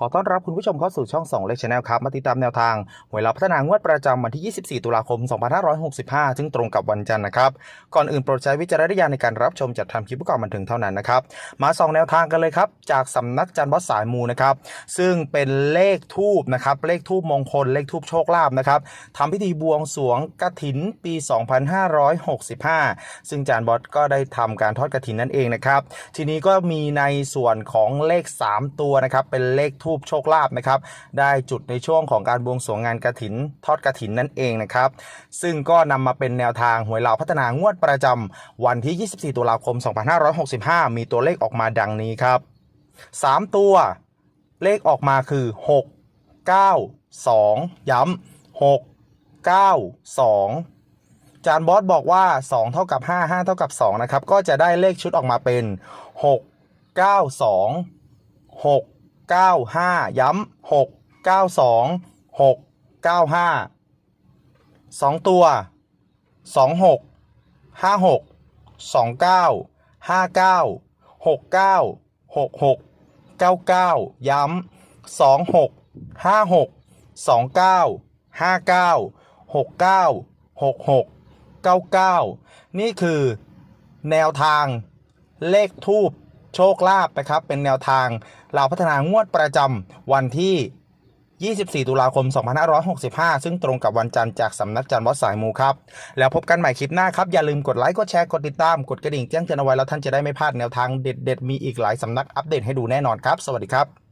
ขอต้อนรับคุณผู้ชมเข้าสู่ช่อง2เลขชแนลครับ มาติดตามแนวทางหวยเราพัฒนางวดประจำวันที่ 24 ตุลาคม 2565 ซึ่งตรงกับวันจันทร์นะครับ ก่อนอื่นโปรดใช้วิจารณญาณในการรับชมจัดทำคลิปประกอบบันเทิงเท่านั้นนะครับ มาสองแนวทางกันเลยครับ จากสำนักจันทร์วัดสายมูนะครับ ซึ่งเป็นเลขทูบนะครับ เลขทูบมงคล เลขทูบโชคลาภนะครับทำพิธีบวงสรวงกฐินปี 2565 ซึ่งจานบอสก็ได้ทำการทอดกฐินนั่นเองนะครับ ทีนี้ก็มีในส่วนของเลข 3 ตัวนะครับ เป็นเลขทููบโชคลาภนะครับได้จุดในช่วงของการบวงสรวงงานกฐิน ทอดกฐินนั่นเองนะครับซึ่งก็นำมาเป็นแนวทางหวยเหล่าพัฒนางวดประจำวันที่ 24 ตุลาคม 2565 มีตัวเลขออกมาดังนี้ครับ 3 ตัวเลขออกมาคือ 6 9 2 ย้ำ6 9 2จานบอสบอกว่า 2 เท่ากับ 5 5 เท่ากับ 2 นะครับ ก็จะได้เลขชุดออกมาเป็น 6 9 2 6 9 5 ย้ำ6 9 2 6 9 5 2 ตัว 2 6 5 6 2 9 5 9 6 9 6 6 9 9 ย้ำ2 6 5 6 2 9 5 9 6 9 6 6 99 นี่คือแนวทางเลขทูบ โชคลาภนะครับเป็นแนวทางเราพัฒนางวดประจำวันที่ 24 ตุลาคม 2565 ซึ่งตรงกับวันจันทร์จากสำนักจันทร์วัดสายมูครับ แล้วพบกันใหม่คลิปหน้าครับ อย่าลืมกดไลค์ กดแชร์ กดติดตาม กดกระดิ่งแจ้งเตือนเอาไว้แล้วท่านจะได้ไม่พลาดแนวทางเด็ด ๆ มีอีกหลายสำนักอัปเดตให้ดูแน่นอนครับ สวัสดีครับ